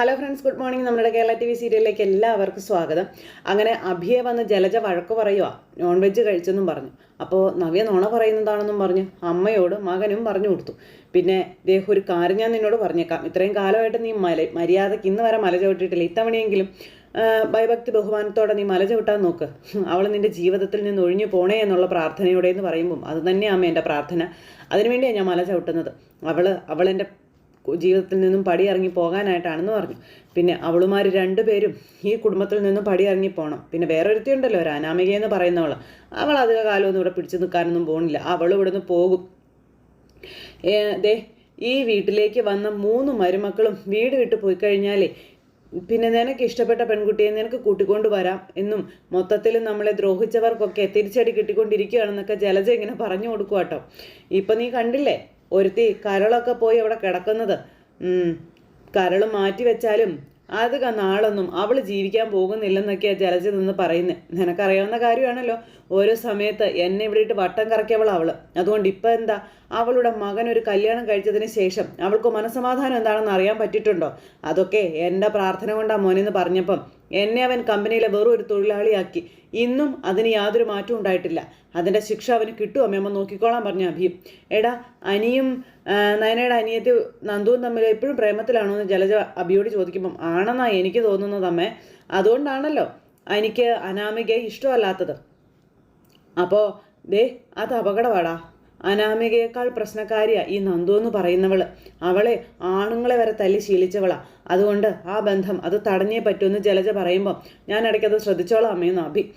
Hello friends good morning നമ്മുടെ Kerala T V സീരിയലിലേക്ക് എല്ലാവർക്കും സ്വാഗതം. അങ്ങനെ അഭിയെ വന്ന് ജലജ വഴക്ക് പറയുക നോൺ വെജ് കഴിച്ചെന്നും പറഞ്ഞു. അപ്പോൾ നവ്യ നോണ പറയുന്നതാണെന്നും പറഞ്ഞു. അമ്മയോട് മകനും പറഞ്ഞു കൊടുത്തു. പിന്നെ ഇദ്ദേഹം ഒരു കാര്യം ഞാൻ നിന്നോട് പറഞ്ഞേക്കാം. ഇത്രയും കാലമായിട്ട് നീ മല മര്യാദയ്ക്ക് ഇന്ന് വരെ മല ചവിട്ടിയിട്ടില്ല. ഇത്തവണയെങ്കിലും ഭയഭക്തി ബഹുമാനത്തോടെ നീ മല ചവിട്ടാൻ നോക്ക്. അവൾ നിന്റെ ജീവിതത്തിൽ നിന്ന് ഒഴിഞ്ഞു പോണേ എന്നുള്ള പ്രാർത്ഥനയോടെ എന്ന് പറയുമ്പം അത് തന്നെയാണ് എന്റെ പ്രാർത്ഥന. അതിനുവേണ്ടിയാണ് ഞാൻ മല ചവിട്ടുന്നത്. അവൾ അവളെന്റെ ജീവിതത്തിൽ നിന്നും പടി ഇറങ്ങി പോകാനായിട്ടാണെന്ന് പറഞ്ഞു. പിന്നെ അവളുമാർ രണ്ടുപേരും ഈ കുടുംബത്തിൽ നിന്നും പടി ഇറങ്ങി പോകണം പിന്നെ വേറൊരുത്തി ഉണ്ടല്ലോ ഒരു അനാമിക എന്ന് പറയുന്നവൾ അവൾ അധിക കാലമൊന്നും ഇവിടെ പിടിച്ചു നിൽക്കാനൊന്നും പോകുന്നില്ല അവൾ ഇവിടുന്ന് പോകും. ദേ ഈ വീട്ടിലേക്ക് വന്ന മൂന്ന് മരുമക്കളും വീട് വിട്ട് പോയി കഴിഞ്ഞാലേ പിന്നെ നിനക്ക് ഇഷ്ടപ്പെട്ട പെൺകുട്ടിയെ നിനക്ക് കൂട്ടിക്കൊണ്ട് വരാം എന്നും മൊത്തത്തിൽ നമ്മളെ ദ്രോഹിച്ചവർക്കൊക്കെ തിരിച്ചടി കിട്ടിക്കൊണ്ടിരിക്കുകയാണെന്നൊക്കെ ജലജ ഇങ്ങനെ പറഞ്ഞു കൊടുക്കുക കേട്ടോ ഇപ്പം നീ കണ്ടില്ലേ? ഒരുത്തി കരളൊക്കെ പോയി അവിടെ കിടക്കുന്നത്. കരൾ മാറ്റി വെച്ചാലും അത് നാളൊന്നും അവൾ ജീവിക്കാൻ പോകുന്നില്ലെന്നൊക്കെയാ ജലജ നിന്ന് പറയുന്നത് നിനക്കറിയാവുന്ന കാര്യമാണല്ലോ. ഓരോ സമയത്ത് എന്നെ ഇവിടെ ഇട്ട് വട്ടം കറക്കിയവൾ അവൾ. അതുകൊണ്ട് ഇപ്പം എന്താ? അവളുടെ മകൻ ഒരു കല്യാണം കഴിച്ചതിന് ശേഷം അവൾക്ക് മനസമാധാനം എന്താണെന്ന് അറിയാൻ പറ്റിയിട്ടുണ്ടോ? അതൊക്കെ എന്റെ പ്രാർത്ഥന കൊണ്ടാണ് മോനെന്ന് പറഞ്ഞപ്പം എന്നെ അവൻ കമ്പനിയിലെ വെറും ഒരു തൊഴിലാളിയാക്കി. ഇന്നും അതിന് യാതൊരു മാറ്റവും ഉണ്ടായിട്ടില്ല. അതിന്റെ ശിക്ഷ അവന് കിട്ടും. അമ്മയമ്മ നോക്കിക്കോളാൻ പറഞ്ഞു അഭിയും എടാ അനിയും നയനയുടെ അനിയത്തി നന്ദുവും തമ്മിൽ എപ്പോഴും പ്രേമത്തിലാണോ എന്ന് ജലജ അഭിയോട് ചോദിക്കുമ്പം ആണെന്നാ എനിക്ക് തോന്നുന്നത് അമ്മേ. അതുകൊണ്ടാണല്ലോ എനിക്ക് അനാമികയെ ഇഷ്ടമല്ലാത്തത്. അപ്പോൾ ദേ അത് അപകടമാടാ അനാമികയേക്കാൾ പ്രശ്നക്കാരിയാ ഈ നന്ദു എന്ന് പറയുന്നവൾ. അവളെ ആണുങ്ങളെ വരെ തല്ലി ശീലിച്ചവളാ. അതുകൊണ്ട് ആ ബന്ധം അത് തടഞ്ഞേ പറ്റുമെന്ന് ജലജ പറയുമ്പോൾ ഞാൻ ഇടയ്ക്കത് ശ്രദ്ധിച്ചോളാം അമ്മയെന്ന് അഭി.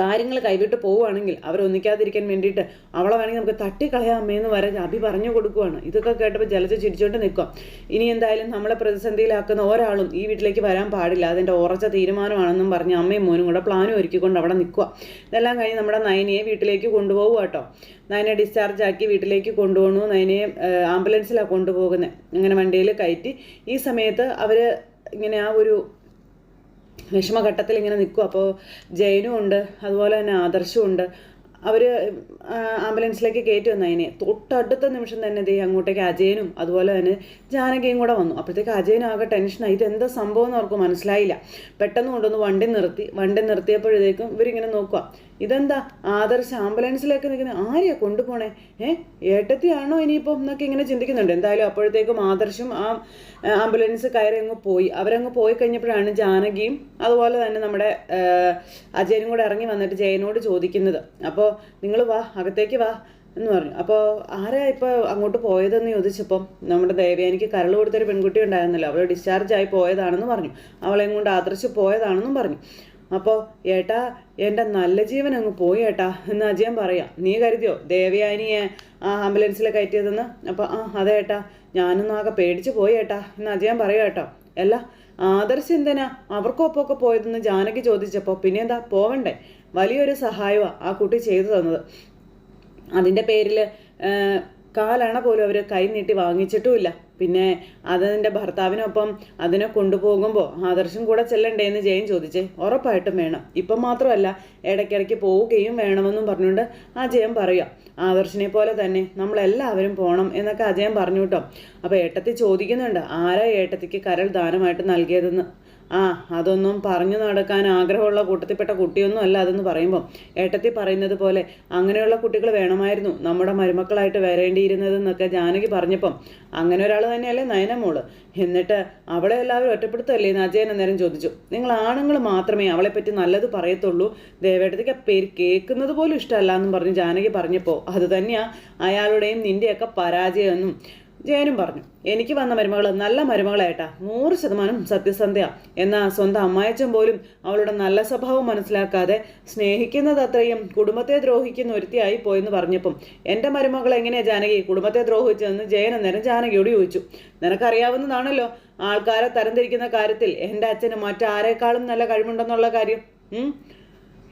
കാര്യങ്ങൾ കൈവിട്ട് പോവുകയാണെങ്കിൽ അവർ ഒന്നിക്കാതിരിക്കാൻ വേണ്ടിയിട്ട് അവളെ വേണമെങ്കിൽ നമുക്ക് തട്ടിക്കളയാം എന്ന് വരെ അഭി പറഞ്ഞു കൊടുക്കുവാണ്. ഇതൊക്കെ കേട്ടപ്പോൾ ജലജ ചിരിച്ചോണ്ട് നിൽക്കും. ഇനി എന്തായാലും നമ്മളെ പ്രതിസന്ധിയിലാക്കുന്ന ഒരാളും ഈ വീട്ടിലേക്ക് വരാൻ പാടില്ല. അതിന്റെ ഉറച്ച തീരുമാനമാണെന്നും പറഞ്ഞ് അമ്മയും മോനും കൂടെ പ്ലാനും ഒരുക്കിക്കൊണ്ട് അവിടെ നിൽക്കുക ഇതെല്ലാം കഴിഞ്ഞ് നമ്മുടെ നയനയെ വീട്ടിലേക്ക് കൊണ്ടുപോകുക കേട്ടോ നയനെ ഡിസ്ചാർജ് ആക്കി വീട്ടിലേക്ക് കൊണ്ടുപോകണു നയനയെ ആംബുലൻസിലാണ് കൊണ്ടുപോകുന്നത് അങ്ങനെ വണ്ടിയിൽ കയറ്റി. ഈ സമയത്ത് അവർ ഇങ്ങനെ ആ ഒരു വിഷമഘട്ടത്തിൽ ഇങ്ങനെ നിൽക്കും. അപ്പോൾ ജയനും ഉണ്ട് അതുപോലെ തന്നെ ആദർശവും ഉണ്ട്. അവർ ആംബുലൻസിലേക്ക് കയറ്റി വന്നു അതിനെ. തൊട്ടടുത്ത നിമിഷം തന്നെ ദേ അങ്ങോട്ടേക്ക് അജയനും അതുപോലെ തന്നെ ജാനകിയും കൂടെ വന്നു. അപ്പോഴത്തേക്ക് അജയനും ആകെ ടെൻഷനായി. ഇത് എന്താ സംഭവം എന്ന് അവർക്ക് മനസ്സിലായില്ല. പെട്ടെന്ന് കൊണ്ടുവന്ന് വണ്ടി നിർത്തി. വണ്ടി നിർത്തിയപ്പോഴത്തേക്കും ഇവരിങ്ങനെ നോക്കുക. ഇതെന്താ? ആദർശ് ആംബുലൻസിലൊക്കെ നിൽക്കുന്ന ആരെയാ കൊണ്ടുപോണേ? ഏ? ഏട്ടത്തിയാണോ ഇനിയിപ്പം എന്നൊക്കെ ഇങ്ങനെ ചിന്തിക്കുന്നുണ്ട്. എന്തായാലും അപ്പോഴത്തേക്കും ആദർശും ആ ആംബുലൻസ് കയറി അങ്ങ് പോയി. അവരങ്ങ് പോയി കഴിഞ്ഞപ്പോഴാണ് ജാനകിയും അതുപോലെ തന്നെ നമ്മുടെ അജയനും കൂടെ ഇറങ്ങി വന്നിട്ട് ജയനോട് ചോദിക്കുന്നത്. അപ്പോൾ നിങ്ങൾ വാ അകത്തേക്ക് വാ എന്ന് പറഞ്ഞു. അപ്പോൾ ആരാ ഇപ്പോൾ അങ്ങോട്ട് പോയതെന്ന് ചോദിച്ചപ്പം നമ്മുടെ ദേവയാനിക്ക് കരൾ കൊടുത്തൊരു പെൺകുട്ടി ഉണ്ടായിരുന്നല്ലോ. അവൾ ഡിസ്ചാർജ് ആയി പോയതാണെന്ന് പറഞ്ഞു. അവളെയും കൊണ്ട് ആദർശ് പോയതാണെന്നും പറഞ്ഞു. അപ്പോൾ ഏട്ടാ എന്റെ നല്ല ജീവൻ അങ്ങ് പോയി ഏട്ടാ. എന്ന് അജയൻ പറയാം നീ കരുതിയോ? ദേവയാനിയെ ആ ആംബുലൻസിൽ കയറ്റിയതെന്ന്? അപ്പോൾ ആ അതെ ഏട്ടാ. ഞാനൊന്നും ആകെ പേടിച്ച് പോയി ഏട്ടാ. എന്ന് അജയൻ പറയാം കേട്ടോ. അല്ല ആദർശ് എന്തിനാ അവർക്കൊപ്പമൊക്കെ പോയതെന്ന് ജാനകി ചോദിച്ചപ്പോൾ പിന്നെ എന്താ പോവണ്ടേ? വലിയൊരു സഹായമാണ് ആ കുട്ടി ചെയ്തു തന്നത്. അതിന്റെ പേരിൽ കാലണ പോലും അവർ കൈ നീട്ടി വാങ്ങിച്ചിട്ടുമില്ല. പിന്നെ അതിന്റെ ഭർത്താവിനൊപ്പം അതിനെ കൊണ്ടുപോകുമ്പോൾ ആദർശം കൂടെ ചെല്ലണ്ടേ എന്ന് ജയൻ ചോദിച്ചേ. ഉറപ്പായിട്ടും വേണം. ഇപ്പം മാത്രമല്ല ഇടയ്ക്കിടയ്ക്ക് പോവുകയും വേണമെന്നും പറഞ്ഞുകൊണ്ട് അജയൻ പറയുക ആദർശിനെ പോലെ തന്നെ നമ്മളെല്ലാവരും പോകണം എന്നൊക്കെ അജയൻ പറഞ്ഞു കേട്ടോ അപ്പോൾ ഏട്ടത്തി ചോദിക്കുന്നുണ്ട് ആരാ ഏട്ടത്തിക്ക് കരൾ ദാനമായിട്ട് നൽകിയതെന്ന്? ആ അതൊന്നും പറഞ്ഞു നടക്കാൻ ആഗ്രഹമുള്ള കൂട്ടത്തിൽപ്പെട്ട കുട്ടിയൊന്നും അല്ല അതെന്ന് പറയുമ്പോൾ ഏട്ടത്തി പറയുന്നത് പോലെ അങ്ങനെയുള്ള കുട്ടികൾ വേണമായിരുന്നു. നമ്മുടെ മരുമക്കളായിട്ട് വരേണ്ടിയിരുന്നതെന്നൊക്കെ ജാനകി പറഞ്ഞപ്പം അങ്ങനെ ഒരാൾ തന്നെയല്ലേ നയനമോൾ? എന്നിട്ട് അവളെ എല്ലാവരും ഒറ്റപ്പെടുത്തല്ലേ എന്ന് അജയൻ അന്നേരം ചോദിച്ചു. നിങ്ങൾ ആണുങ്ങൾ മാത്രമേ അവളെപ്പറ്റി നല്ലത് പറയത്തുള്ളൂ. ദേവേട്ടത്തിക്ക് ആ പേര് കേൾക്കുന്നത് പോലും ഇഷ്ടമല്ല എന്നും പറഞ്ഞ് ജാനകി പറഞ്ഞപ്പോൾ അത് തന്നെയാ. അയാളുടെയും നിന്റെയൊക്കെ പരാജയമെന്നും ജയനും പറഞ്ഞു എനിക്ക് വന്ന മരുമകൾ നല്ല മരുമകളായിട്ടാ നൂറ് ശതമാനം സത്യസന്ധയാ എന്നാ സ്വന്തം അമ്മായച്ചൻ പോലും അവളുടെ നല്ല സ്വഭാവം മനസ്സിലാക്കാതെ സ്നേഹിക്കുന്നത് അത്രയും കുടുംബത്തെ ദ്രോഹിക്കുന്ന ഒരുത്തിയായി പോയെന്ന് പറഞ്ഞപ്പം എന്റെ മരുമകൾ എങ്ങനെയാ ജാനകി കുടുംബത്തെ ദ്രോഹിച്ചതെന്ന് ജയൻ അന്നേരം ജാനകിയോട് ചോദിച്ചു നിനക്കറിയാവുന്നതാണല്ലോ ആൾക്കാരെ തരംതിരിക്കുന്ന കാര്യത്തിൽ എന്റെ അച്ഛന് മറ്റാരേക്കാളും നല്ല കഴിവുണ്ടെന്നുള്ള കാര്യം?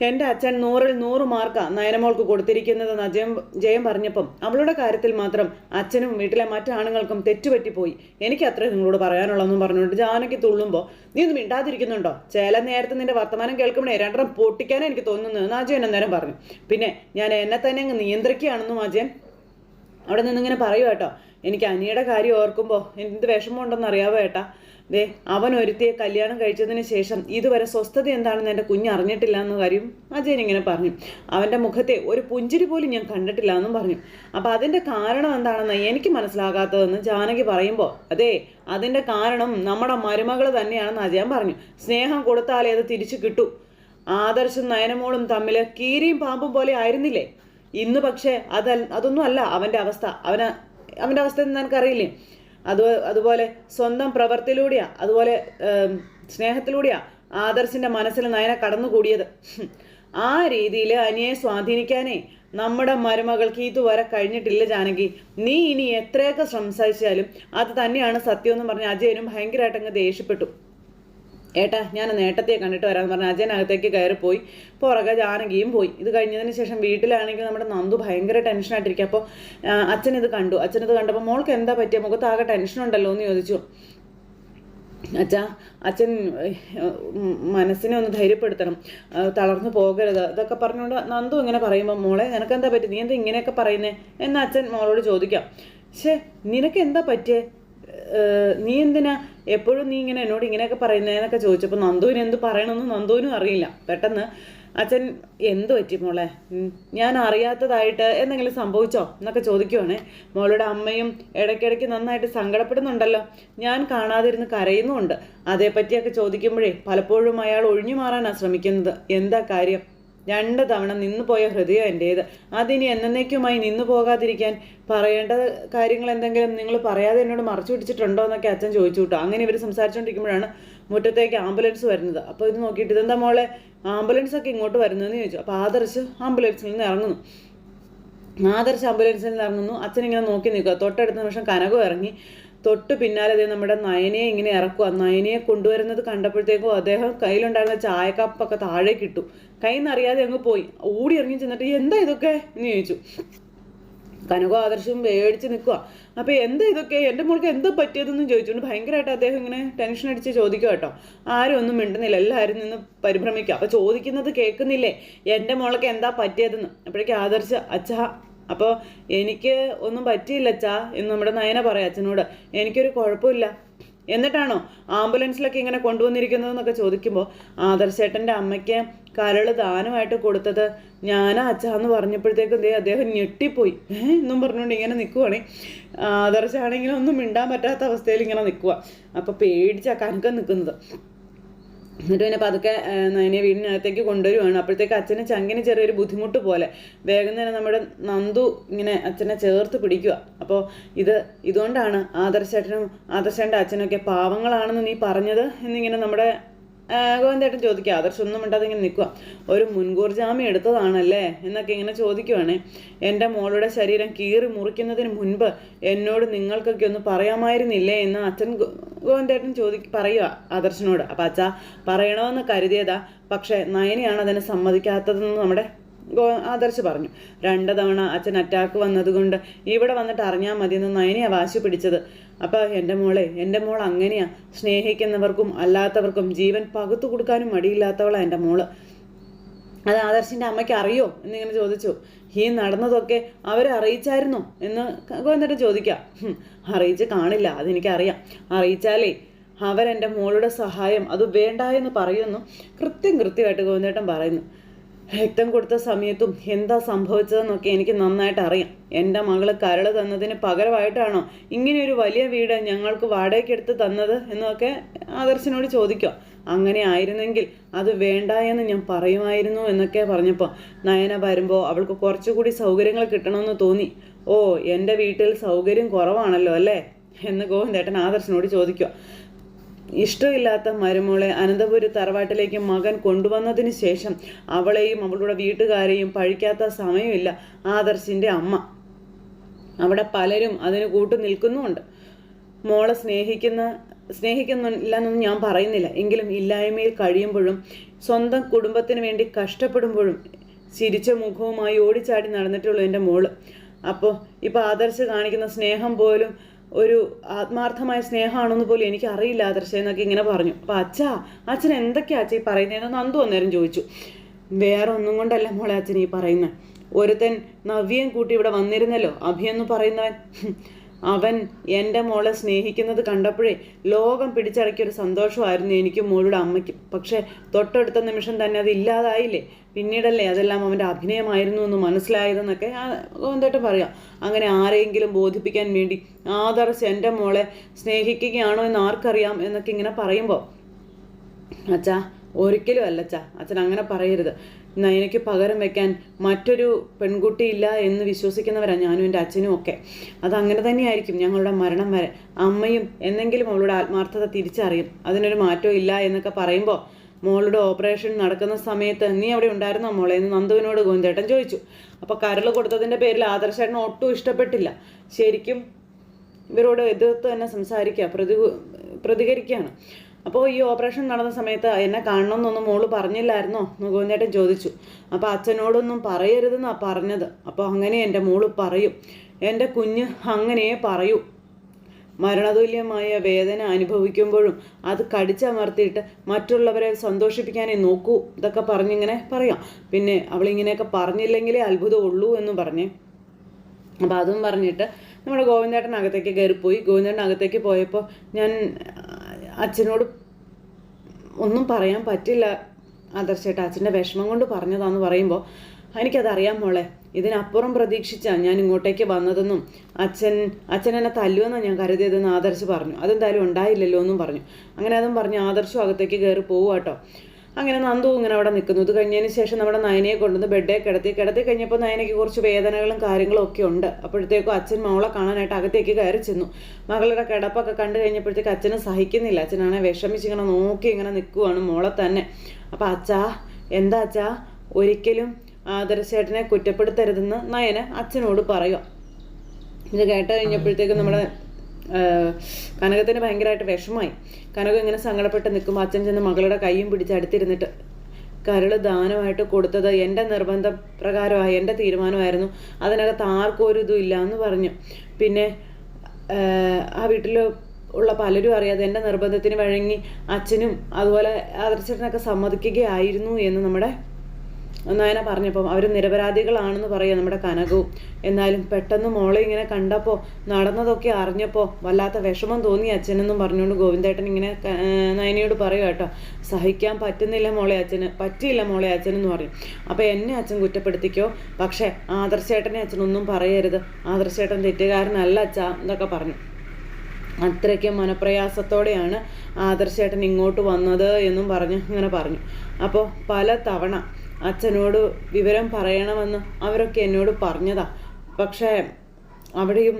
എന്റെ അച്ഛൻ നൂറിൽ നൂറ് മാർക്കാണ് നയനമോൾക്ക് കൊടുത്തിരിക്കുന്നതെന്ന് അജയം ജയം പറഞ്ഞപ്പം. അവളുടെ കാര്യത്തിൽ മാത്രം അച്ഛനും വീട്ടിലെ മറ്റാണുങ്ങൾക്കും തെറ്റുപറ്റിപ്പോയി. എനിക്ക് അത്രേ നിങ്ങളോട് പറയാനുള്ളതെന്നും പറഞ്ഞുകൊണ്ട് ജാനകി തുള്ളുമ്പോൾ നീ ഒന്നും മിണ്ടാതിരിക്കുന്നുണ്ടോ? ചില നേരത്തെ നിന്റെ വർത്തമാനം കേൾക്കുമ്പോഴേ രണ്ടെണ്ണം പൊട്ടിക്കാനേ എനിക്ക് തോന്നുന്നു എന്ന് അജയൻ അന്നേരം പറഞ്ഞു. പിന്നെ ഞാൻ എന്നെ തന്നെ അങ്ങ് നിയന്ത്രിക്കുകയാണെന്നും അജയൻ അവിടെ നിന്നിങ്ങനെ പറയുക കേട്ടോ. എനിക്ക് അനിയുടെ കാര്യം ഓർക്കുമ്പോൾ എന്ത് വിഷമമുണ്ടെന്ന് അറിയാവോ ഏട്ടാ? ദേ അവൻ ഒരുത്തിയെ കല്യാണം കഴിച്ചതിന് ശേഷം ഇതുവരെ സ്വസ്ഥത എന്താണെന്ന് എന്റെ കുഞ്ഞ് അറിഞ്ഞിട്ടില്ല എന്ന് കാര്യം അജയൻ ഇങ്ങനെ പറഞ്ഞു. അവന്റെ മുഖത്തെ ഒരു പുഞ്ചിരി പോലും ഞാൻ കണ്ടിട്ടില്ല എന്നും പറഞ്ഞു. അപ്പോൾ അതിന്റെ കാരണം എന്താണെന്ന് എനിക്ക് മനസ്സിലാകാത്തതെന്ന് ജാനകി പറയുമ്പോൾ അതെ അതിന്റെ കാരണം നമ്മുടെ മരുമകൾ തന്നെയാണെന്ന് അജയൻ പറഞ്ഞു. സ്നേഹം കൊടുത്താലേ അത് തിരിച്ചു കിട്ടു. ആദർശും നയനമോളും തമ്മിൽ കീരിയും പാമ്പും പോലെ ആയിരുന്നില്ലേ? ഇന്ന് പക്ഷേ അതൽ അതൊന്നും അല്ല അവന്റെ അവസ്ഥ. അവന് അവന്റെ അവസ്ഥ എന്ന് നിനക്കറിയില്ലേ അത് അതുപോലെ സ്വന്തം പ്രവർത്തിയിലൂടെയാണ് അതുപോലെ സ്നേഹത്തിലൂടെയാണ് സ്നേഹത്തിലൂടെയാ ആദർശിന്റെ മനസ്സിൽ നയന കടന്നുകൂടിയത്. ആ രീതിയിൽ അനിയെ സ്വാധീനിക്കാനേ നമ്മുടെ മരുമകൾക്ക് ഇതുവരെ കഴിഞ്ഞിട്ടില്ല ജാനകി നീ ഇനി എത്രയൊക്കെ സംസാരിച്ചാലും അത് തന്നെയാണ് സത്യം എന്ന് പറഞ്ഞ് അജയനും ഭയങ്കരമായിട്ട് അങ്ങ് ദേഷ്യപ്പെട്ടു ഏട്ടാ ഞാൻ നേട്ടത്തെ കണ്ടിട്ട് വരാമെന്ന് പറഞ്ഞ് അജയനകത്തേക്ക് കയറി പോയി. പുറകെ ജാനകിയും പോയി. ഇത് കഴിഞ്ഞതിന് ശേഷം വീട്ടിലാണെങ്കിൽ നമ്മുടെ നന്ദു ഭയങ്കര ടെൻഷനായിട്ടിരിക്കുക അപ്പോൾ അച്ഛൻ ഇത് കണ്ടു. അച്ഛൻ ഇത് കണ്ടപ്പോൾ മോൾക്ക് എന്താ പറ്റിയ? മുഖത്താകെ ടെൻഷൻ ഉണ്ടല്ലോ എന്ന് ചോദിച്ചു. അച്ഛാ അച്ഛൻ മനസ്സിനെ ഒന്ന് ധൈര്യപ്പെടുത്തണം. തളർന്നു പോകരുത്. ഇതൊക്കെ പറഞ്ഞുകൊണ്ട് നന്ദു ഇങ്ങനെ പറയുമ്പോൾ മോളെ നിനക്ക് എന്താ പറ്റി? നീ എന്താ ഇങ്ങനെയൊക്കെ പറയുന്നേ? എന്ന് അച്ഛൻ മോളോട് ചോദിക്കാം. പക്ഷേ നിനക്ക് എന്താ പറ്റിയേ? നീ എന്തിനാ എപ്പോഴും നീ ഇങ്ങനെ എന്നോട് ഇങ്ങനെയൊക്കെ പറയുന്നതെന്നൊക്കെ ചോദിച്ചപ്പോൾ നന്ദുവിന് എന്ത് പറയണമെന്ന് നന്ദുവിനും അറിയില്ല. പെട്ടെന്ന് അച്ഛൻ എന്ത് പറ്റി മോളെ? ഞാൻ അറിയാത്തതായിട്ട് എന്തെങ്കിലും സംഭവിച്ചോ? എന്നൊക്കെ ചോദിക്കുവാണേ. മോളുടെ അമ്മയും ഇടയ്ക്കിടയ്ക്ക് നന്നായിട്ട് സങ്കടപ്പെടുന്നുണ്ടല്ലോ. ഞാൻ കാണാതിരുന്ന് കരയുന്നുമുണ്ട്. അതേപ്പറ്റിയൊക്കെ ചോദിക്കുമ്പോഴേ പലപ്പോഴും അയാൾ ഒഴിഞ്ഞു മാറാനാണ് ശ്രമിക്കുന്നത്. എന്താ കാര്യം? രണ്ട് തവണ നിന്നു പോയ ഹൃദയം എന്റേത് അതിനി എന്നേക്കുമായി നിന്നു പോകാതിരിക്കാൻ പറയേണ്ട കാര്യങ്ങൾ എന്തെങ്കിലും നിങ്ങൾ പറയാതെ എന്നോട് മറച്ചു പിടിച്ചിട്ടുണ്ടോ എന്നൊക്കെ അച്ഛൻ ചോദിച്ചു കേട്ടോ. അങ്ങനെ ഇവർ സംസാരിച്ചുകൊണ്ടിരിക്കുമ്പോഴാണ് മുറ്റത്തേക്ക് ആംബുലൻസ് വരുന്നത്. അപ്പോൾ ഇത് നോക്കിയിട്ട് ഇതെന്താ മോളെ? ആംബുലൻസ് ഒക്കെ ഇങ്ങോട്ട് വരുന്നതെന്ന് ചോദിച്ചു. അപ്പോൾ ആദർശ് ആംബുലൻസിൽ നിന്ന് ഇറങ്ങുന്നു. ആദർശ് ആംബുലൻസിൽ നിന്ന് ഇറങ്ങുന്നു. അച്ഛൻ ഇങ്ങനെ നോക്കി നിൽക്കുക. തൊട്ടടുത്ത നിമിഷം കനകം ഇറങ്ങി. തൊട്ട് പിന്നാലെ ദേ നമ്മുടെ നയനയെ ഇങ്ങനെ ഇറക്കുക. നയനയെ കൊണ്ടുവരുന്നത് കണ്ടപ്പോഴത്തേക്കും അദ്ദേഹം കയ്യിലുണ്ടായിരുന്ന ചായക്കപ്പൊക്കെ ഇട്ടു. കയ്യിൽ നിന്ന് അറിയാതെ അങ്ങ് പോയി. ഓടി ഇറങ്ങി ചെന്നിട്ട് എന്താ ഇതൊക്കെ? എന്ന് ചോദിച്ചു. കനകോ ആദർശവും പേടിച്ച് നിൽക്കുക അപ്പോൾ എന്താ ഇതൊക്കെ? എന്റെ മോൾക്ക് എന്താ പറ്റിയതെന്ന് ചോദിച്ചുകൊണ്ട് ഭയങ്കരമായിട്ട് അദ്ദേഹം ഇങ്ങനെ ടെൻഷൻ അടിച്ച് ചോദിക്കുക കേട്ടോ. ആരും ഒന്നും മിണ്ടുന്നില്ല. എല്ലാവരും നിന്ന് പരിഭ്രമിക്കുക അപ്പോൾ ചോദിക്കുന്നത് കേൾക്കുന്നില്ലേ? എന്റെ മോൾക്ക് എന്താ പറ്റിയതെന്ന്? അപ്പോഴേക്കും ആദർശ അച്ഛാ അപ്പോൾ എനിക്ക് ഒന്നും പറ്റിയില്ല അച്ഛാ എന്ന് നമ്മുടെ നയന പറയാം അച്ഛനോട്. എനിക്കൊരു കുഴപ്പമില്ല. എന്നിട്ടാണോ ആംബുലൻസിലൊക്കെ ഇങ്ങനെ കൊണ്ടുവന്നിരിക്കുന്നതെന്നൊക്കെ ചോദിക്കുമ്പോൾ ആദർശേട്ടന്റെ അമ്മയ്ക്ക് കരൾ ദാനമായിട്ട് കൊടുത്തത് ഞാനാ അച്ഛാന്ന് പറഞ്ഞപ്പോഴത്തേക്കും ദേ അദ്ദേഹം ഞെട്ടിപ്പോയി. എന്നും പറഞ്ഞുകൊണ്ട് ഇങ്ങനെ നിൽക്കുവാണേ ആദർശാണെങ്കിലും ഒന്നും മിണ്ടാൻ പറ്റാത്ത അവസ്ഥയിൽ ഇങ്ങനെ നിൽക്കുക അപ്പോൾ പേടിച്ചാ കനക്കം നിൽക്കുന്നത് എന്നിട്ട് പിന്നെ പതുക്കെ നയനെ വീടിനകത്തേക്ക് കൊണ്ടുവരുവാണ്. അപ്പോഴത്തേക്ക് അച്ഛന് ചങ്കിന് ചെറിയൊരു ബുദ്ധിമുട്ട് പോലെ. വേഗം തന്നെ നമ്മുടെ നന്ദു ഇങ്ങനെ അച്ഛനെ ചേർത്ത് പിടിക്കുക അപ്പോൾ ഇത് ഇതുകൊണ്ടാണ് ആദർശേട്ടനും ആദർശേട്ടന്റെ അച്ഛനൊക്കെ പാവങ്ങളാണെന്ന് നീ പറഞ്ഞത് എന്നിങ്ങനെ നമ്മുടെ ഗോവിന്ദേട്ടൻ ചോദിക്കുക ആദർശം ഒന്നും മിണ്ടാതെ ഇങ്ങനെ നിൽക്കുക ഒരു മുൻകൂർ ജാമ്യം എടുത്തതാണല്ലേ? എന്നൊക്കെ ഇങ്ങനെ ചോദിക്കുവാണേ. എന്റെ മോളുടെ ശരീരം കീറി മുറിക്കുന്നതിന് മുൻപ് എന്നോട് നിങ്ങൾക്കൊക്കെ ഒന്ന് പറയാമായിരുന്നില്ലേ? എന്ന് അച്ഛൻ ഗോവിന്ദേട്ടൻ ചോദി പറയുക ആദർശനോട്. അപ്പം അച്ഛാ പറയണമെന്ന് കരുതിയതാ. പക്ഷേ നയനയാണ് അതിനെ സമ്മതിക്കാത്തതെന്ന് നമ്മുടെ ആദർശ് പറഞ്ഞു. രണ്ട് തവണ അച്ഛൻ അറ്റാക്ക് വന്നതുകൊണ്ട് ഇവിടെ വന്നിട്ട് അറിഞ്ഞാൽ മതി എന്ന് നയനയാ വാശി പിടിച്ചത്. അപ്പോൾ എന്റെ മോളെ എന്റെ മോൾ അങ്ങനെയാ. സ്നേഹിക്കുന്നവർക്കും അല്ലാത്തവർക്കും ജീവൻ പകുത്തു കൊടുക്കാനും മടിയില്ലാത്തവളാണ് എന്റെ മോൾ. അത് ആദർശിന്റെ അമ്മയ്ക്ക് അറിയോ? എന്നിങ്ങനെ ചോദിച്ചു. ഈ നടന്നതൊക്കെ അവരെ അറിയിച്ചായിരുന്നോ? എന്ന് എന്നിട്ട് ചോദിക്കാം. "ഹും, അറിയിച്ച് കാണില്ല അതെനിക്കറിയാം. അറിയിച്ചാലേ അവരെന്റെ മോളുടെ സഹായം അത് വേണ്ട എന്ന് പറയുന്നു. കൃത്യം കൃത്യമായിട്ട് ഗോവിന്ദേട്ടൻ പറയുന്നു. രക്തം കൊടുത്ത സമയത്തും എന്താ സംഭവിച്ചതെന്നൊക്കെ എനിക്ക് നന്നായിട്ട് അറിയാം. എന്റെ മകൾ കരൾ തന്നതിന് പകരമായിട്ടാണോ ഇങ്ങനെ ഒരു വലിയ വീട് ഞങ്ങൾക്ക് വാടകയ്ക്ക് എടുത്ത് തന്നത് എന്നൊക്കെ ആദർശനോട് ചോദിക്കുക. അങ്ങനെ ആയിരുന്നെങ്കിൽ അത് വേണ്ട എന്ന് ഞാൻ പറയുമായിരുന്നു എന്നൊക്കെ പറഞ്ഞപ്പോൾ നയന വരുമ്പോൾ അവൾക്ക് കുറച്ചുകൂടി സൗകര്യങ്ങൾ കിട്ടണമെന്ന് തോന്നി. ഓ എന്റെ വീട്ടിൽ സൗകര്യം കുറവാണല്ലോ അല്ലേ? എന്ന് ഗോവിന്ദേട്ടൻ ആദർശനോട് ചോദിക്കുക. ഇഷ്ടമില്ലാത്ത മരുമോളെ അനന്തപുരി തറവാട്ടിലേക്ക് മകൻ കൊണ്ടുവന്നതിന് ശേഷം അവളെയും അവളുടെ വീട്ടുകാരെയും പഴിക്കാത്ത സമയമില്ല. ആദർശിന്റെ അമ്മ. അവിടെ പലരും അതിന് കൂട്ടു നിൽക്കുന്നുമുണ്ട്. മോളെ സ്നേഹിക്കുന്ന സ്നേഹിക്കുന്നില്ല എന്നൊന്നും ഞാൻ പറയുന്നില്ല. എങ്കിലും ഇല്ലായ്മയിൽ കഴിയുമ്പോഴും സ്വന്തം കുടുംബത്തിന് വേണ്ടി കഷ്ടപ്പെടുമ്പോഴും ചിരിച്ച മുഖവുമായി ഓടിച്ചാടി നടന്നിട്ടുള്ളൂ എന്റെ മോൾ. അപ്പോൾ ഇപ്പോൾ ആദർശ് കാണിക്കുന്ന സ്നേഹം പോലും ഒരു ആത്മാർത്ഥമായ സ്നേഹമാണെന്ന് പോലും എനിക്ക് അറിയില്ല ആദർശ എന്നൊക്കെ ഇങ്ങനെ പറഞ്ഞു. അപ്പം അച്ഛാ അച്ഛൻ എന്തൊക്കെയാ അച്ഛൻ ഈ പറയുന്നതെന്ന് നന്ദു അന്നേരം ചോദിച്ചു. വേറെ ഒന്നും കൊണ്ടല്ല മോളെ അച്ഛൻ ഈ പറയുന്നത് ഒരുത്തൻ നവ്യം കൂട്ടി ഇവിടെ വന്നിരുന്നല്ലോ അഭിയെന്ന് പറയുന്നവൻ. അവൻ എന്റെ മോളെ സ്നേഹിക്കുന്നത് കണ്ടപ്പോഴേ ലോകം പിടിച്ചടക്കിയൊരു സന്തോഷമായിരുന്നു എനിക്കും മോളുടെ അമ്മയ്ക്കും. പക്ഷേ തൊട്ടടുത്ത നിമിഷം തന്നെ അത് ഇല്ലാതായില്ലേ? പിന്നീടല്ലേ അതെല്ലാം അവന്റെ അഭിനയമായിരുന്നു എന്ന് മനസ്സിലായതെന്നൊക്കെ എന്തൊട്ട് പറയാം. അങ്ങനെ ആരെയെങ്കിലും ബോധിപ്പിക്കാൻ വേണ്ടി ആദർശ് എന്റെ മോളെ സ്നേഹിക്കുകയാണോ എന്ന് ആർക്കറിയാം എന്നൊക്കെ ഇങ്ങനെ പറയുമ്പോൾ അച്ഛാ ഒരിക്കലും അല്ലച്ചാ അച്ഛൻ അങ്ങനെ പറയരുത്. നയനയ്ക്ക് പകരം വെക്കാൻ മറ്റൊരു പെൺകുട്ടിയില്ല എന്ന് വിശ്വസിക്കുന്നവരാണ് ഞാനും എന്റെ അച്ഛനും ഒക്കെ. അതങ്ങനെ തന്നെയായിരിക്കും ഞങ്ങളുടെ മരണം വരെ. അമ്മയും എന്തെങ്കിലും അവളുടെ ആത്മാർത്ഥത തിരിച്ചറിയും. അതിനൊരു മാറ്റവും ഇല്ല എന്നൊക്കെ പറയുമ്പോൾ മോളുടെ ഓപ്പറേഷൻ നടക്കുന്ന സമയത്ത് നീ അവിടെ ഉണ്ടായിരുന്നോ മോളെ എന്ന് നന്ദുവിനോട് ഗോവിന്ദേട്ടൻ ചോദിച്ചു. അപ്പോൾ കരൾ കൊടുത്തതിന്റെ പേരിൽ ആദർശേട്ടൻ ഒട്ടും ഇഷ്ടപ്പെട്ടില്ല. ശരിക്കും ഇവരോട് എതിർത്ത് തന്നെ സംസാരിക്കുക പ്രതി പ്രതികരിക്കുകയാണ്. അപ്പോൾ ഈ ഓപ്പറേഷൻ നടന്ന സമയത്ത് എന്നെ കാണണമെന്നൊന്നും മോൾ പറഞ്ഞില്ലായിരുന്നോ? മുകുന്ദേട്ടൻ ചോദിച്ചു. അപ്പോൾ അച്ഛനോടൊന്നും പറയരുതെന്നാണ് പറഞ്ഞത്. അപ്പോൾ അങ്ങനെ എന്റെ മോൾ പറയും. എന്റെ കുഞ്ഞ് അങ്ങനെ പറയൂ. മരണതുല്യമായ വേദന അനുഭവിക്കുമ്പോഴും അത് കടിച്ചമർത്തിയിട്ട് മറ്റുള്ളവരെ സന്തോഷിപ്പിക്കാനേ നോക്കൂ. ഇതൊക്കെ പറഞ്ഞിങ്ങനെ പറയാം. പിന്നെ അവളിങ്ങനെയൊക്കെ പറഞ്ഞില്ലെങ്കിലേ അത്ഭുതമുള്ളൂ എന്ന് പറഞ്ഞേ. അപ്പോൾ അതും പറഞ്ഞിട്ട് നമ്മുടെ ഗോവിന്ദേട്ടനകത്തേക്ക് കയറിപ്പോയി. ഗോവിന്ദേട്ടനകത്തേക്ക് പോയപ്പോൾ ഞാൻ അച്ഛനോട് ഒന്നും പറയാൻ പറ്റില്ല. ആദർശേട്ട അച്ഛന്റെ വിഷമം കൊണ്ട് പറഞ്ഞതാന്ന് പറയുമ്പോൾ എനിക്കതറിയാം മോളെ. ഇതിനപ്പുറം പ്രതീക്ഷിച്ചാണ് ഞാൻ ഇങ്ങോട്ടേക്ക് വന്നതെന്നും അച്ഛൻ അച്ഛൻ എന്നെ തല്ലുമെന്നാണ് ഞാൻ കരുതിയതെന്ന് ആദർശ് പറഞ്ഞു. അതെന്തായാലും ഉണ്ടായില്ലല്ലോ എന്നും പറഞ്ഞു. അങ്ങനെ അതും പറഞ്ഞു ആദർശും അകത്തേക്ക് കയറി പോവുക അങ്ങനെ നന്ദു ഇങ്ങനെ അവിടെ നിൽക്കുന്നു. ഇത് കഴിഞ്ഞതിന് ശേഷം നമ്മുടെ നയനയെ കൊണ്ടുവന്ന് ബെഡേ കിടത്തി. കിടത്തി കഴിഞ്ഞപ്പോൾ നയനയ്ക്ക് കുറച്ച് വേദനകളും കാര്യങ്ങളും ഒക്കെ ഉണ്ട്. അപ്പോഴത്തേക്കും അച്ഛൻ മോളെ കാണാനായിട്ട് അകത്തേക്ക് കയറി ചെന്നു. മകളുടെ കിടപ്പൊക്കെ കണ്ടു കഴിഞ്ഞപ്പോഴത്തേക്ക് അച്ഛന് സഹിക്കുന്നില്ല. അച്ഛനാണെ വിഷമിച്ച് ഇങ്ങനെ നോക്കി ഇങ്ങനെ നിൽക്കുവാണ് മോളെ തന്നെ. അപ്പം അച്ഛാ എന്താ അച്ഛാ? ഒരിക്കലും ആദർശേട്ടനെ കുറ്റപ്പെടുത്തരുതെന്ന് നയന അച്ഛനോട് പറയുക ഇത് കേട്ട് കഴിഞ്ഞപ്പോഴത്തേക്കും നമ്മുടെ കനകത്തിന് ഭയങ്കരമായിട്ട് വിഷമായി കനകം ഇങ്ങനെ സങ്കടപ്പെട്ട് നിൽക്കും അച്ഛൻ ചെന്ന് മകളുടെ കൈയും പിടിച്ച് അടുത്തിരുന്നിട്ട് കരൾ ദാനമായിട്ട് കൊടുത്തത് എന്റെ നിർബന്ധ പ്രകാരമായി എന്റെ തീരുമാനമായിരുന്നു. അതിനകത്ത് ആർക്കും ഒരു ഇതും ഇല്ല എന്ന് പറഞ്ഞു. പിന്നെ ആ വീട്ടിൽ ഉള്ള പലരും അറിയാതെ എന്റെ നിർബന്ധത്തിന് വഴങ്ങി അച്ഛനും അതുപോലെ ആദർശനൊക്കെ സമ്മതിക്കുകയായിരുന്നു എന്ന് നമ്മുടെ നയന പറഞ്ഞപ്പം അവർ നിരപരാധികളാണെന്ന് പറയുക നമ്മുടെ കനകവും എന്നാലും പെട്ടെന്ന് മോളെ ഇങ്ങനെ കണ്ടപ്പോൾ നടന്നതൊക്കെ അറിഞ്ഞപ്പോൾ വല്ലാത്ത വിഷമം തോന്നി അച്ഛനെന്നും പറഞ്ഞുകൊണ്ട് ഗോവിന്ദേട്ടൻ ഇങ്ങനെ നയനയോട് പറയുക കേട്ടോ സഹിക്കാൻ പറ്റുന്നില്ല മോളെ അച്ഛന് പറ്റിയില്ല മോളെ അച്ഛനെന്ന് പറയും. അപ്പോൾ എന്നെ അച്ഛൻ കുറ്റപ്പെടുത്തിക്കോ? പക്ഷേ ആദർശേട്ടനെ അച്ഛനൊന്നും പറയരുത്. ആദർശേട്ടൻ തെറ്റുകാരനല്ല അച്ഛ എന്നൊക്കെ പറഞ്ഞു. അത്രയ്ക്ക് മനപ്രയാസത്തോടെയാണ് ആദർശേട്ടൻ ഇങ്ങോട്ട് വന്നത് എന്നും പറഞ്ഞ് ഇങ്ങനെ പറഞ്ഞു. അപ്പോൾ പല തവണ അച്ഛനോട് വിവരം പറയണമെന്ന് അവരൊക്കെ എന്നോട് പറഞ്ഞതാ. പക്ഷേ അവിടെയും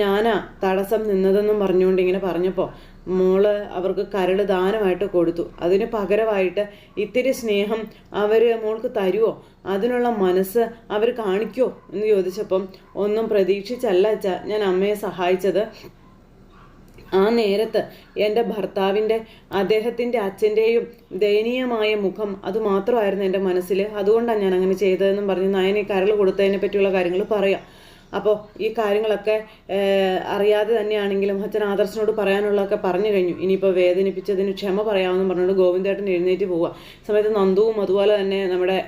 ഞാനാ തടസ്സം നിന്നതെന്നും പറഞ്ഞുകൊണ്ട് ഇങ്ങനെ പറഞ്ഞപ്പോൾ മോൾ അവർക്ക് കരട് ദാനമായിട്ട് കൊടുത്തു. അതിന് പകരമായിട്ട് ഇത്തിരി സ്നേഹം അവർ മോൾക്ക് തരുമോ അതിനുള്ള മനസ്സ് അവർ കാണിക്കുമോ എന്ന് ചോദിച്ചപ്പം ഒന്നും പ്രതീക്ഷിച്ചല്ല അച്ഛാ. ഞാൻ അമ്മയെ സഹായിച്ചത് ആ നേരത്ത് എന്റെ ഭർത്താവിന്റെ അദ്ദേഹത്തിന്റെ അച്ഛന്റെയും ദയനീയമായ മുഖം അതുമാത്രമായിരുന്നു എന്റെ മനസ്സിൽ. അതുകൊണ്ടാണ് ഞാൻ അങ്ങനെ ചെയ്തതെന്നും പറഞ്ഞ് നയനെ കരൾ കൊടുത്തതിനെ പറ്റിയുള്ള കാര്യങ്ങൾ പറയാം. അപ്പോൾ ഈ കാര്യങ്ങളൊക്കെ അറിയാതെ തന്നെയാണെങ്കിലും അച്ഛൻ ആദർശനോട് പറയാനുള്ളതൊക്കെ പറഞ്ഞു കഴിഞ്ഞു. ഇനിയിപ്പോൾ വേദനിപ്പിച്ചതിന് ക്ഷമ പറയാമെന്നും പറഞ്ഞുകൊണ്ട് ഗോവിന്ദേട്ടൻ എഴുന്നേറ്റ് പോവുക. സമയത്ത് നന്ദുവും അതുപോലെ തന്നെ നമ്മുടെ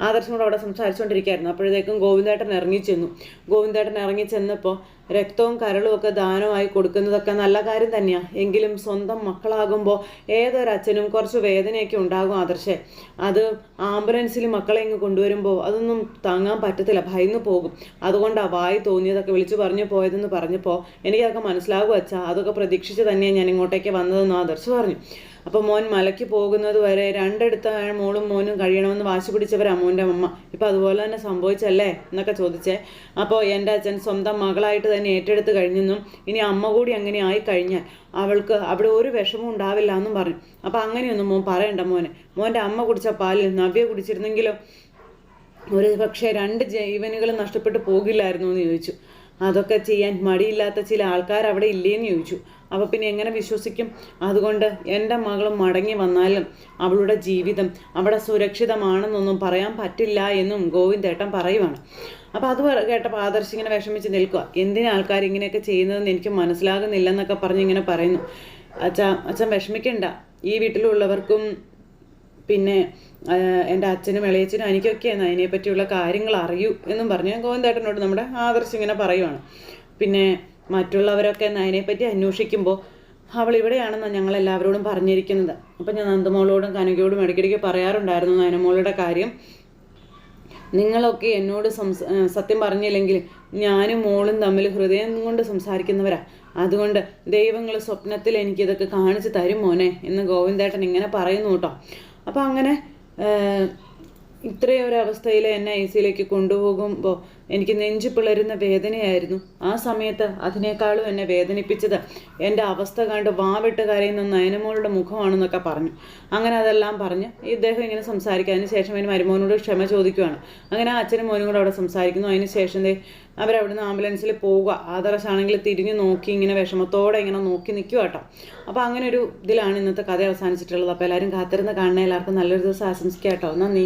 ആദർശനോട് അവിടെ സംസാരിച്ചുകൊണ്ടിരിക്കുകയായിരുന്നു. അപ്പോഴത്തേക്കും ഗോവിന്ദേട്ടൻ ഇറങ്ങിച്ചെന്നു ഗോവിന്ദേട്ടൻ ഇറങ്ങിച്ചെന്നപ്പോൾ രക്തവും കരളും ഒക്കെ ദാനമായി കൊടുക്കുന്നതൊക്കെ നല്ല കാര്യം തന്നെയാണ് എങ്കിലും സ്വന്തം മക്കളാകുമ്പോൾ ഏതൊരച്ഛനും കുറച്ച് വേദനയൊക്കെ ഉണ്ടാകും ആദർശേ. അത് ആംബുലൻസിൽ മക്കളെ ഇങ്ങ് കൊണ്ടുവരുമ്പോൾ അതൊന്നും താങ്ങാൻ പറ്റത്തില്ല ഭയന്ന് പോകും. അതുകൊണ്ടാണ് വായി തോന്നിയതൊക്കെ വിളിച്ചു പറഞ്ഞു പോയതെന്ന് പറഞ്ഞപ്പോൾ എനിക്കതൊക്കെ മനസ്സിലാകും അച്ഛാ. അതൊക്കെ പ്രതീക്ഷിച്ച് തന്നെയാണ് ഞാൻ ഇങ്ങോട്ടേക്ക് വന്നതെന്ന് ആദർശ് പറഞ്ഞു. അപ്പോൾ മോൻ മലയ്ക്ക് പോകുന്നത് വരെ രണ്ടിടത്ത് മോളും മോനും കഴിയണമെന്ന് വാശി പിടിച്ചവരാ മോന്റെ അമ്മ. ഇപ്പോൾ അതുപോലെ തന്നെ സംഭവിച്ചല്ലേ? എന്നൊക്കെ ചോദിച്ചേ. അപ്പോൾ എന്റെ അച്ഛൻ സ്വന്തം മകളായിട്ട് തന്നെ ഏറ്റെടുത്ത് കഴിഞ്ഞെന്നും ഇനി അമ്മ കൂടി അങ്ങനെ ആയി കഴിഞ്ഞാൽ അവൾക്ക് അവിടെ ഒരു വിഷമവും ഉണ്ടാവില്ല എന്നും പറഞ്ഞു. അപ്പോൾ അങ്ങനെയൊന്നും മോൻ പറയണ്ട മോനെ. മോന്റെ അമ്മ കുടിച്ച പാലിൽ നവ്യ കുടിച്ചിരുന്നെങ്കിലും ഒരു പക്ഷേ രണ്ട് ജീവനുകൾ നഷ്ടപ്പെട്ടു പോകില്ലായിരുന്നു എന്ന് ചോദിച്ചു. അതൊക്കെ ചെയ്യാൻ മടിയില്ലാത്ത ചില ആൾക്കാർ അവിടെ ഇല്ലേന്ന് ചോദിച്ചു. അപ്പോൾ പിന്നെ എങ്ങനെ വിശ്വസിക്കും? അതുകൊണ്ട് എന്റെ മകളും മടങ്ങി വന്നാലും അവളുടെ ജീവിതം അവിടെ സുരക്ഷിതമാണെന്നൊന്നും പറയാൻ പറ്റില്ല എന്നും ഗോവിന്ദേട്ടൻ പറയുവാണ്. അപ്പോൾ അത് കേട്ടപ്പോൾ ആദർശ് ഇങ്ങനെ വിഷമിച്ച് നിൽക്കുക എന്തിനാ ആൾക്കാർ ഇങ്ങനെയൊക്കെ ചെയ്യുന്നതെന്ന് എനിക്ക് മനസ്സിലാകുന്നില്ലെന്നൊക്കെ പറഞ്ഞ് ഇങ്ങനെ പറയുന്നു. അച്ഛാ അച്ഛൻ വിഷമിക്കണ്ട. ഈ വീട്ടിലുള്ളവർക്കും പിന്നെ എന്റെ അച്ഛനും ഇളയച്ചനും എനിക്കൊക്കെയാണ് അതിനെപ്പറ്റിയുള്ള കാര്യങ്ങൾ അറിയൂ എന്നും പറഞ്ഞ്. ഗോവിന്ദേട്ടനോട് നമ്മുടെ ആദർശ് ഇങ്ങനെ പറയുവാണ്. പിന്നെ മറ്റുള്ളവരൊക്കെ അതിനെപ്പറ്റി അന്വേഷിക്കുമ്പോൾ അവൾ ഇവിടെയാണെന്ന് ഞങ്ങൾ എല്ലാവരോടും പറഞ്ഞിരിക്കുന്നത്. അപ്പം ഞാൻ നന്ദമോളോടും കനകയോടും ഇടയ്ക്കിടയ്ക്ക് പറയാറുണ്ടായിരുന്നു നയനമോളുടെ കാര്യം. നിങ്ങളൊക്കെ എന്നോട് സംസ സത്യം പറഞ്ഞില്ലെങ്കിൽ ഞാനും മോളും തമ്മിൽ ഹൃദയം കൊണ്ട് സംസാരിക്കുന്നവരാ. അതുകൊണ്ട് ദൈവങ്ങൾ സ്വപ്നത്തിൽ എനിക്കിതൊക്കെ കാണിച്ചു തരും മോനെ എന്ന് ഗോവിന്ദേട്ടൻ ഇങ്ങനെ പറയുന്നു കേട്ടോ. അപ്പം അങ്ങനെ ഇത്രയും ഒരു അവസ്ഥയിൽ എന്നെ ഐ സിയിലേക്ക് കൊണ്ടുപോകുമ്പോൾ എനിക്ക് നെഞ്ചു പിളരുന്ന വേദനയായിരുന്നു. ആ സമയത്ത് അതിനേക്കാളും എന്നെ വേദനിപ്പിച്ചത് എന്റെ അവസ്ഥ കണ്ട് വാവിട്ട് കരയുന്ന നയനമോളുടെ മുഖമാണെന്നൊക്കെ പറഞ്ഞു. അങ്ങനെ അതെല്ലാം പറഞ്ഞ് ഇദ്ദേഹം ഇങ്ങനെ സംസാരിക്കുക ശേഷം അതിന് മരുമോനോട് ക്ഷമ ചോദിക്കുകയാണ് അങ്ങനെ അച്ഛനും മോനും കൂടെ അവിടെ സംസാരിക്കുന്നു. അതിന് ശേഷം അവരവിടുന്ന് ആംബുലൻസിൽ പോവുക. ആദർശാണെങ്കിൽ തിരിഞ്ഞു നോക്കി ഇങ്ങനെ വിഷമത്തോടെ ഇങ്ങനെ നോക്കി നിൽക്കുക കേട്ടോ അപ്പോൾ അങ്ങനെ ഒരു ഇതിലാണ് ഇന്നത്തെ കഥ അവസാനിച്ചിട്ടുള്ളത്. അപ്പോൾ എല്ലാവരും കാത്തിരുന്ന് കാണുന്ന എല്ലാവർക്കും നല്ലൊരു ദിവസം ആശംസിക്കാം കേട്ടോ നന്ദി.